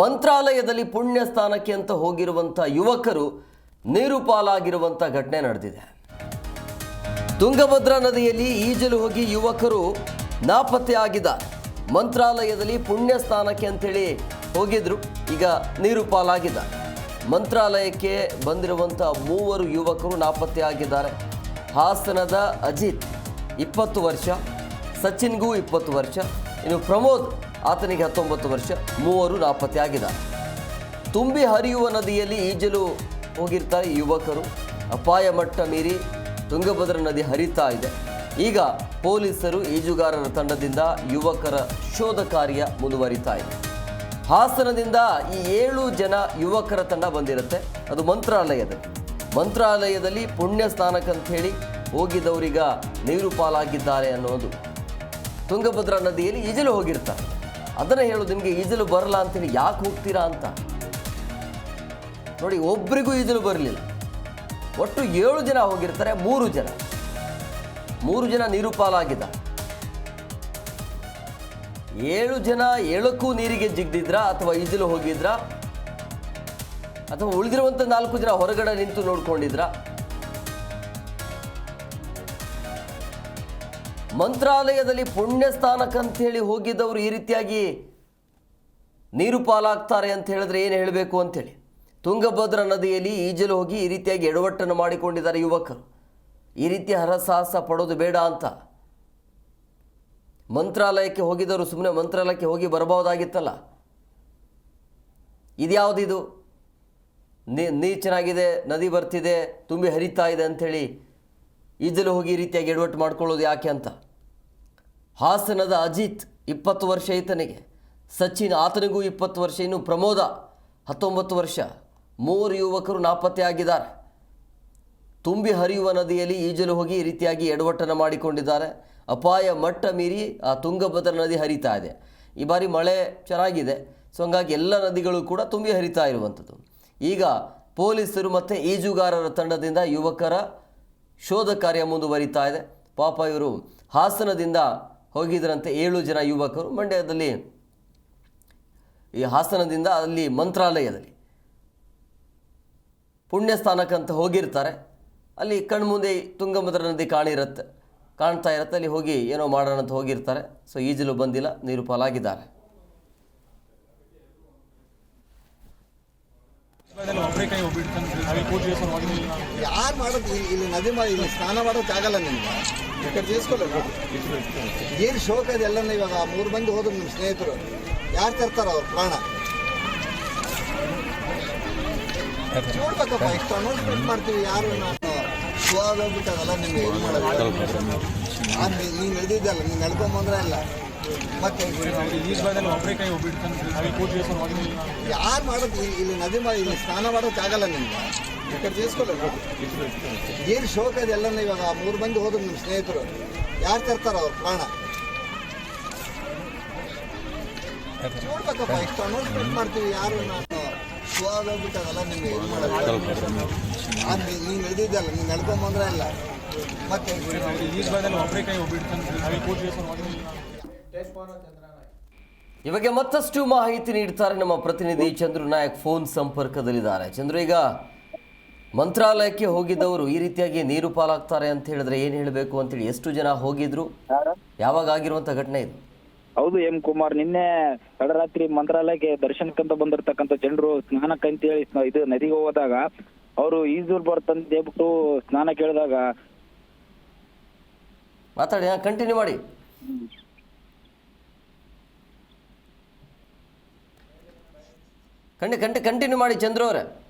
ಮಂತ್ರಾಲಯದಲ್ಲಿ ಪುಣ್ಯ ಸ್ಥಾನಕ್ಕೆ ಅಂತ ಹೋಗಿರುವಂಥ ಯುವಕರು ನೀರು ಪಾಲಾಗಿರುವಂಥ ಘಟನೆ ನಡೆದಿದೆ. ತುಂಗಭದ್ರಾ ನದಿಯಲ್ಲಿ ಈಜಲು ಹೋಗಿ ಯುವಕರು ನಾಪತ್ತೆಯಾಗಿದ್ದಾರೆ ಮಂತ್ರಾಲಯದಲ್ಲಿ ಪುಣ್ಯ ಸ್ಥಾನಕ್ಕೆ ಅಂತೇಳಿ ಹೋಗಿದ್ರು, ಈಗ ನೀರು ಪಾಲಾಗಿದ್ದಾರೆ ಮಂತ್ರಾಲಯಕ್ಕೆ ಬಂದಿರುವಂಥ ಮೂವರು ಯುವಕರು ನಾಪತ್ತೆಯಾಗಿದ್ದಾರೆ. ಹಾಸನದ ಅಜಿತ್ ಇಪ್ಪತ್ತು ವರ್ಷ, ಸಚಿನ್ಗೂ ಇಪ್ಪತ್ತು ವರ್ಷ, ಇನ್ನು ಪ್ರಮೋದ್ ಆತನಿಗೆ ಹತ್ತೊಂಬತ್ತು ವರ್ಷ, ಮೂವರು ನಾಪತ್ತೆಯಾಗಿದ್ದಾರೆ. ತುಂಬಿ ಹರಿಯುವ ನದಿಯಲ್ಲಿ ಈಜಲು ಹೋಗಿರ್ತಾರೆ ಯುವಕರು. ಅಪಾಯ ಮಟ್ಟ ಮೀರಿ ತುಂಗಭದ್ರಾ ನದಿ ಹರಿತಾ ಇದೆ. ಈಗ ಪೊಲೀಸರು ಈಜುಗಾರರ ತಂಡದಿಂದ ಯುವಕರ ಶೋಧ ಕಾರ್ಯ ಮುಂದುವರಿತಾ ಇದೆ. ಹಾಸನದಿಂದ ಈ ಏಳು ಜನ ಯುವಕರ ತಂಡ ಬಂದಿರುತ್ತೆ. ಅದು ಮಂತ್ರಾಲಯದ ಮಂತ್ರಾಲಯದಲ್ಲಿ ಪುಣ್ಯ ಸ್ನಾನಕ್ಕಂತ ಹೇಳಿ ಹೋಗಿದ್ದವರೀಗ ನೀರು ಪಾಲಾಗಿದ್ದಾರೆ ಅನ್ನೋದು. ತುಂಗಭದ್ರಾ ನದಿಯಲ್ಲಿ ಈಜಲು ಹೋಗಿರ್ತಾರೆ. ಅದನ್ನು ಹೇಳೋದು ನಿಮಗೆ ಈಜಲು ಬರಲ್ಲ ಅಂತೇಳಿ ಯಾಕೆ ಹೋಗ್ತೀರಾ ಅಂತ? ನೋಡಿ, ಒಬ್ರಿಗೂ ಈಜಲು ಬರಲಿಲ್ಲ. ಒಟ್ಟು ಏಳು ಜನ ಹೋಗಿರ್ತಾರೆ, ಮೂರು ಜನ. ಮೂರು ಜನ ನೀರು ಪಾಲಾಗಿದ್ದ ಏಳು ಜನ ಏಳಕ್ಕೂ ನೀರಿಗೆ ಜಿಗ್ದಿದ್ರಾ ಅಥವಾ ಈಜಲು ಹೋಗಿದ್ರಾ? ಅಥವಾ ಉಳಿದಿರುವಂಥ ನಾಲ್ಕು ಜನ ಹೊರಗಡೆ ನಿಂತು ನೋಡ್ಕೊಂಡಿದ್ರಾ? ಮಂತ್ರಾಲಯದಲ್ಲಿ ಪುಣ್ಯ ಸ್ಥಾನಕ್ಕಂತೇಳಿ ಹೋಗಿದ್ದವರು ಈ ರೀತಿಯಾಗಿ ನೀರು ಪಾಲಾಗ್ತಾರೆ ಅಂತ ಹೇಳಿದ್ರೆ ಏನು ಹೇಳಬೇಕು ಅಂತೇಳಿ? ತುಂಗಭದ್ರಾ ನದಿಯಲ್ಲಿ ಈಜಲು ಹೋಗಿ ಈ ರೀತಿಯಾಗಿ ಎಡವಟ್ಟನ್ನು ಮಾಡಿಕೊಂಡಿದ್ದಾರೆ ಯುವಕರು. ಈ ರೀತಿ ಹರಸಾಹಸ ಪಡೋದು ಬೇಡ ಅಂತ. ಮಂತ್ರಾಲಯಕ್ಕೆ ಹೋಗಿದ್ದವರು ಸುಮ್ಮನೆ ಮಂತ್ರಾಲಯಕ್ಕೆ ಹೋಗಿ ಬರಬಹುದಾಗಿತ್ತಲ್ಲ? ಇದ್ಯಾವುದಿದು? ನೀರು ಚೆನ್ನಾಗಿದೆ ನದಿ ಬರ್ತಿದೆ, ತುಂಬಿ ಹರಿತಾ ಇದೆ ಅಂಥೇಳಿ ಈಜಲು ಹೋಗಿ ಈ ರೀತಿಯಾಗಿ ಎಡವಟ್ಟು ಮಾಡ್ಕೊಳ್ಳೋದು ಯಾಕೆ ಅಂತ? ಹಾಸನದ ಅಜಿತ್ ಇಪ್ಪತ್ತು ವರ್ಷ ಈತನಿಗೆ, ಸಚಿನ್ ಆತನಿಗೂ ಇಪ್ಪತ್ತು ವರ್ಷ, ಇನ್ನು ಪ್ರಮೋದ ಹತ್ತೊಂಬತ್ತು ವರ್ಷ. ಮೂವರು ಯುವಕರು ನಾಪತ್ತೆಯಾಗಿದ್ದಾರೆ ತುಂಬಿ ಹರಿಯುವ ನದಿಯಲ್ಲಿ ಈಜಲು ಹೋಗಿ ಈ ರೀತಿಯಾಗಿ ಎಡವಟ್ಟನ ಮಾಡಿಕೊಂಡಿದ್ದಾರೆ. ಅಪಾಯ ಮಟ್ಟ ಮೀರಿ ಆ ತುಂಗಭದ್ರ ನದಿ ಹರಿತಾ ಇದೆ. ಈ ಬಾರಿ ಮಳೆ ಚೆನ್ನಾಗಿದೆ. ಸೊ ಹಂಗಾಗಿ ಎಲ್ಲ ನದಿಗಳು ಕೂಡ ತುಂಬಿ ಹರಿತಾ ಇರುವಂಥದ್ದು. ಈಗ ಪೊಲೀಸರು ಮತ್ತು ಈಜುಗಾರರ ತಂಡದಿಂದ ಯುವಕರ ಶೋಧ ಕಾರ್ಯ ಮುಂದುವರಿತಾ ಇದೆ. ಪಾಪ ಇವರು ಹಾಸನದಿಂದ ಹೋಗಿದ್ರಂತೆ ಏಳು ಜನ ಯುವಕರು ಮಂಡ್ಯದಲ್ಲಿ. ಈ ಹಾಸನದಿಂದ ಅಲ್ಲಿ ಮಂತ್ರಾಲಯದಲ್ಲಿ ಪುಣ್ಯ ಸ್ಥಾನಕ್ಕಂತ ಹೋಗಿರ್ತಾರೆ. ಅಲ್ಲಿ ಕಣ್ಮುಂದೆ ತುಂಗಭದ್ರಾ ನದಿ ಕಾಣಿರುತ್ತೆ ಕಾಣ್ತಾ ಇರುತ್ತೆ. ಅಲ್ಲಿ ಹೋಗಿ ಏನೋ ಮಾಡೋಣ ಅಂತ ಹೋಗಿರ್ತಾರೆ. ಸೊ ಈಜಲು ಬಂದಿಲ್ಲ, ನೀರು ಪಾಲಾಗಿದ್ದಾರೆ. ಯಾರು ಮಾಡೋದು? ಇಲ್ಲಿ ನದಿ ಮಾಡಿ ಇಲ್ಲಿ ಸ್ನಾನ ಮಾಡೋಕೆ ಆಗಲ್ಲ ನಿಮ್ಗೆ. ఇక్కడ చేసుకోలేదు ಏನು ಶೋಕ ಇದೆಲ್ಲ ಇವಾಗ ಮೂರು ಮಂದಿ ಹೋದ್ರು ನಿಮ್ಮ ಸ್ನೇಹಿತರು. ಯಾರು ತರ್ತಾರ ಅವ್ರ ಪ್ರಾಣ? ನೋಡ್ಬೇಕಪ್ಪ ಎಷ್ಟು ಅಮೌಂಟ್ ಸ್ಪೆಂಡ್ ಮಾಡ್ತೀವಿ. ಯಾರು ಸ್ಲೋ ಆಗೋಗ್ಬಿಟ್ಟು ನಿಮ್ಗೆ. ಏನು ಮಾಡೋದು? ನೀನು ನಡೆದಿದ್ದಲ್ಲ ನೀನು ನಡ್ಕೊಂಬಂದ್ರೆ ಅಲ್ಲ. ಮತ್ತೆ ಯಾರು ಮಾಡೋದು? ಇಲ್ಲಿ ನದಿ ಮಾಡಿ ಇಲ್ಲಿ ಸ್ನಾನ ಮಾಡೋಕ್ಕಾಗಲ್ಲ ನಿಮ್ಗೆ. ఇక్కడ ಏನು ಶೋಕ ಅದೆಲ್ಲ ಇವಾಗ? ಮೂರು ಮಂದಿ ಹೋದ್ರು ನಿಮ್ಮ ಸ್ನೇಹಿತರು. ಯಾರು ತರ್ತಾರ ಅವ್ರ ಪ್ರಾಣ? ನೋಡ್ಬೇಕಪ್ಪ ಇಷ್ಟು ಅನೌನ್ಸ್ಮೆಂಟ್ ಮಾಡ್ತೀವಿ. ಯಾರು ನಾನು ನಿಮ್ಗೆ ಇದು ಮಾಡೋದು ನೀನು ನಡೆದಿದ್ದಲ್ಲ ನೀನು ನಡ್ಕೊಂಬಂದ್ರೆ ಇಲ್ಲ ಮತ್ತೆ ಬಗ್ಗೆ ಮತ್ತಷ್ಟು ಮಾಹಿತಿ ನೀಡ್ತಾರೆ ನಮ್ಮ ಪ್ರತಿನಿಧಿ ಚಂದ್ರು ನಾಯಕ್ ಫೋನ್ ಸಂಪರ್ಕದಲ್ಲಿದ್ದಾರೆ. ಚಂದ್ರು ಈಗ ಮಂತ್ರಾಲಯಕ್ಕೆ ಹೋಗಿದ್ದವರು ಈ ರೀತಿಯಾಗಿ ನೀರು ಪಾಲಾಗ್ತಾರೆ ಅಂತ ಹೇಳಿದ್ರೆ ಏನ್ ಹೇಳಬೇಕು ಅಂತೇಳಿ ಎಷ್ಟು ಜನ ಹೋಗಿದ್ರು? ಯಾವಾಗ ಆಗಿರುವಂತ ಘಟನೆ ಇದು? ಹೌದು ಎಂ ಕುಮಾರ್ ನಿನ್ನೆ ತಡರಾತ್ರಿ ಮಂತ್ರಾಲಯಕ್ಕೆ ದರ್ಶನಕ್ಕಂತ ಬಂದಿರತಕ್ಕಂತ ಜನರು ಸ್ನಾನಕ್ಕಂತ ಹೇಳಿ ಇದು ನದಿಗೆ ಹೋದಾಗ ಅವರು ಈಜೂರ್ ಬರ್ತಂತ ಹೇಳ್ಬಿಟ್ಟು ಸ್ನಾನ ಕೇಳಿದಾಗ ಮಾತಾಡಿ ಹಾಂ ಕಂಟಿನ್ಯೂ ಮಾಡಿ. ಕಂಡಿ ಕಂಟಿ ಕಂಟಿನ್ಯೂ ಮಾಡಿ ಚಂದ್ರು ಅವರೇ.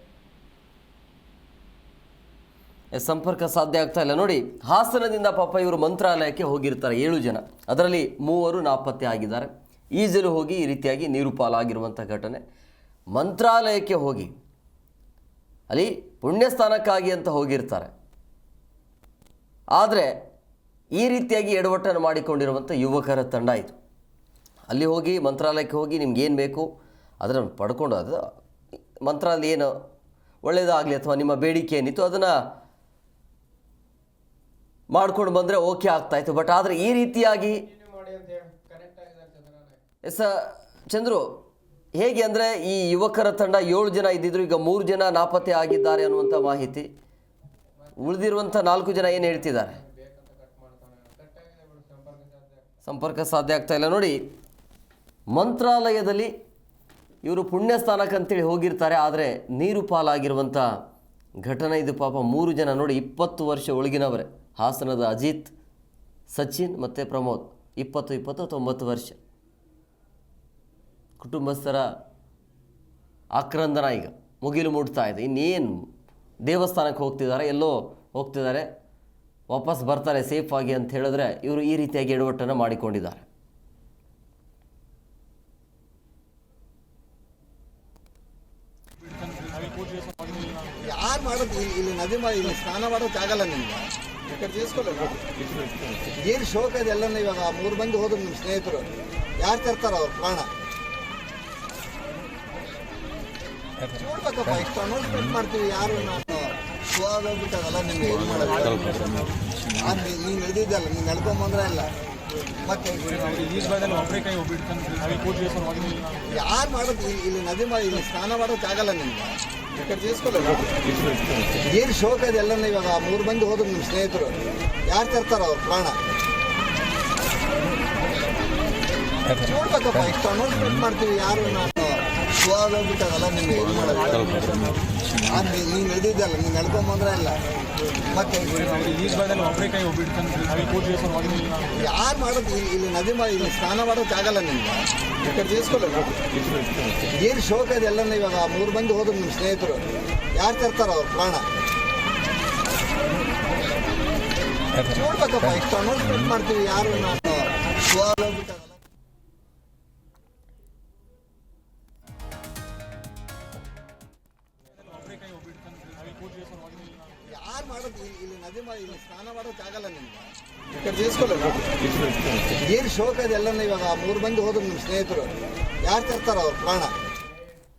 ಸಂಪರ್ಕ ಸಾಧ್ಯ ಆಗ್ತಾ ಇಲ್ಲ. ನೋಡಿ, ಹಾಸನದಿಂದ ಪಾಪ ಇವರು ಮಂತ್ರಾಲಯಕ್ಕೆ ಹೋಗಿರ್ತಾರೆ ಏಳು ಜನ. ಅದರಲ್ಲಿ ಮೂವರು ನಾಪತ್ತೆ ಆಗಿದ್ದಾರೆ. ಈಜಲು ಹೋಗಿ ಈ ರೀತಿಯಾಗಿ ನೀರು ಪಾಲಾಗಿರುವಂಥ ಘಟನೆ. ಮಂತ್ರಾಲಯಕ್ಕೆ ಹೋಗಿ, ಅಲ್ಲಿ ಪುಣ್ಯಸ್ಥಾನಕ್ಕಾಗಿ ಅಂತ ಹೋಗಿರ್ತಾರೆ. ಆದರೆ, ಈ ರೀತಿಯಾಗಿ ಎಡವಟ್ಟನ್ನು ಮಾಡಿಕೊಂಡಿರುವಂಥ ಯುವಕರ ತಂಡ ಇದು. ಅಲ್ಲಿ ಹೋಗಿ, ಮಂತ್ರಾಲಯಕ್ಕೆ ಹೋಗಿ ನಿಮ್ಗೆ ಏನು ಬೇಕು? ಅದನ್ನು ಪಡ್ಕೊಂಡು ಅದು ಮಂತ್ರಾಲಯ ಏನು ಒಳ್ಳೆಯದಾಗಲಿ ಅಥವಾ ನಿಮ್ಮ ಬೇಡಿಕೆ ಏನಿತ್ತು ಅದನ್ನು ಮಾಡ್ಕೊಂಡು ಬಂದರೆ ಓಕೆ ಆಗ್ತಾಯಿತ್ತು ಬಟ್ ಆದರೆ ಈ ರೀತಿಯಾಗಿ ಎಸ್, ಚಂದ್ರು, ಹೇಗೆ ಅಂದರೆ ಈ ಯುವಕರ ತಂಡ ಏಳು ಜನ ಇದ್ದಿದ್ರು, ಈಗ ಮೂರು ಜನ ನಾಪತ್ತೆ ಆಗಿದ್ದಾರೆ ಅನ್ನುವಂಥ ಮಾಹಿತಿ. ಉಳಿದಿರುವಂಥ ನಾಲ್ಕು ಜನ ಏನು ಹೇಳ್ತಿದ್ದಾರೆ? ಸಂಪರ್ಕ ಸಾಧ್ಯ ಆಗ್ತಾ ಇಲ್ಲ. ನೋಡಿ, ಮಂತ್ರಾಲಯದಲ್ಲಿ ಇವರು ಪುಣ್ಯಸ್ಥಾನಕ್ಕೆ ಅಂತೇಳಿ ಹೋಗಿರ್ತಾರೆ, ಆದರೆ ನೀರು ಪಾಲಾಗಿರುವಂಥ ಘಟನೆ ಇದು ಪಾಪ ಮೂರು ಜನ ನೋಡಿ, ಇಪ್ಪತ್ತು ವರ್ಷ ಒಳಗಿನವರೇ. ಹಾಸನದ ಅಜಿತ್, ಸಚಿನ್ ಮತ್ತು ಪ್ರಮೋದ್. ಇಪ್ಪತ್ತು ಇಪ್ಪತ್ತು ತೊಂಬತ್ತು ವರ್ಷ. ಕುಟುಂಬಸ್ಥರ ಆಕ್ರಂದನ ಈಗ ಮುಗಿಲು ಮೂಡ್ತಾ ಇದೆ. ಇನ್ನೇನು ದೇವಸ್ಥಾನಕ್ಕೆ ಹೋಗ್ತಿದ್ದಾರೆ, ಎಲ್ಲೋ ಹೋಗ್ತಿದ್ದಾರೆ, ವಾಪಸ್ ಬರ್ತಾರೆ ಸೇಫಾಗಿ ಅಂತ ಹೇಳಿದ್ರೆ ಇವರು ಈ ರೀತಿಯಾಗಿ ಎಡವಟ್ಟನ್ನು ಮಾಡಿಕೊಂಡಿದ್ದಾರೆ ಯಾರು ಮಾಡೋದು ಇಲ್ಲಿ ನದಿ ಮಾಡಿ ಇಲ್ಲಿ ಸ್ನಾನ ಮಾಡೋಕೆ ಆಗಲ್ಲ ನಿಮ್ಗೆ. ఇక్కడ చేసుకోలేదు ಏನು ಶೋಕ ಇದೆ ಎಲ್ಲ ಇವಾಗ ಮೂರು ಮಂದಿ ಹೋದ್ರು ನಿಮ್ಮ ಸ್ನೇಹಿತರು. ಯಾರು ತರ್ತಾರ ಅವ್ರ, ಪ್ರಾಣ? ನೋಡ್ಬೇಕಪ್ಪ, ಇಷ್ಟ ಅನೌನ್ಸ್ಮೆಂಟ್ ಮಾಡ್ತೀವಿ, ಯಾರು ನಾನು ನಿಮ್ಗೆ ಏನು ಮಾಡೋದು. ನೀವು ನಡೆದಿದ್ದಲ್ಲ, ನೀನು ನಡ್ಕೊಂಬಂದ್ರೆ ಇಲ್ಲ ಮತ್ತೆ ಯಾರು ಮಾಡೋದು, ಇಲ್ಲಿ ನದಿ ಮಾಡಿ ಇಲ್ಲಿ ಸ್ನಾನ ಮಾಡೋಕೆ ಆಗಲ್ಲ ನಿಮ್ಗೆ. ఇక్కడ చేసుకోలేదు ಏನು ಶೋಕ ಅದೆಲ್ಲ ಇವಾಗ ಮೂರು ಮಂದಿ ಹೋದ್ರು ನಿಮ್ಮ ಸ್ನೇಹಿತರು? ಯಾರು ತರ್ತಾರ ಅವ್ರ ಪ್ರಾಣ? ನೋಡ್ಬೇಕಪ್ಪ ಇಷ್ಟು ಅಮೌಂಟ್ ಮಾಡ್ತೀವಿ, ಯಾರು ನಾನು ಸ್ವಾಭಿಬಿಟ್ಟು ಅದೆಲ್ಲ ನಿಮ್ಗೆ, ಇದು ಮಾಡೋದು ನೀನು ಇದ್ದಿದ್ದಲ್ಲ, ನೀನು ನಡ್ಕೊಂಬಂದ್ರೆ ಇಲ್ಲ ಮತ್ತೆ ಯಾರು ಮಾಡೋದು? ಇಲ್ಲಿ ನದಿ ಮಾಡಿ ಇಲ್ಲಿ ಸ್ನಾನ ಮಾಡೋಕೆ ಆಗಲ್ಲ ನಿಮ್ಗೆ. ಟಿಕೆಟ್ ತೀರಿಸ್ಕೊಳ್ಳೋದು. ಏನು ಶೋಕ ಅದೆಲ್ಲ ಇವಾಗ ಮೂರು ಮಂದಿ ಹೋದ್ರು ನಿಮ್ಮ ಸ್ನೇಹಿತರು. ಯಾರು ತರ್ತಾರ ಅವ್ರು ಪ್ರಾಣ? ನೋಡ್ಬೇಕಪ್ಪ ಇಷ್ಟ ನೋಡಿ ಮಾಡ್ತೀವಿ. ಯಾರು ನಾನು ಯಾರು ಮಾಡೋದು? ಇಲ್ಲಿ ನದಿ ಮಾಡಿ ಇಲ್ಲಿ ಸ್ನಾನ ಮಾಡೋಕೆ ಆಗಲ್ಲ ನಿಮ್ಗೆ. ఇక్కడ చేసుకోలేదు ನೀರು ಶೋಕ ಇದೆಲ್ಲ ಇವಾಗ ಮೂರು ಮಂದಿ ಹೋದ್ರು ನಿಮ್ಮ ಸ್ನೇಹಿತರು. ಯಾರು ತರ್ತಾರ ಅವ್ರು ಪ್ರಾಣ?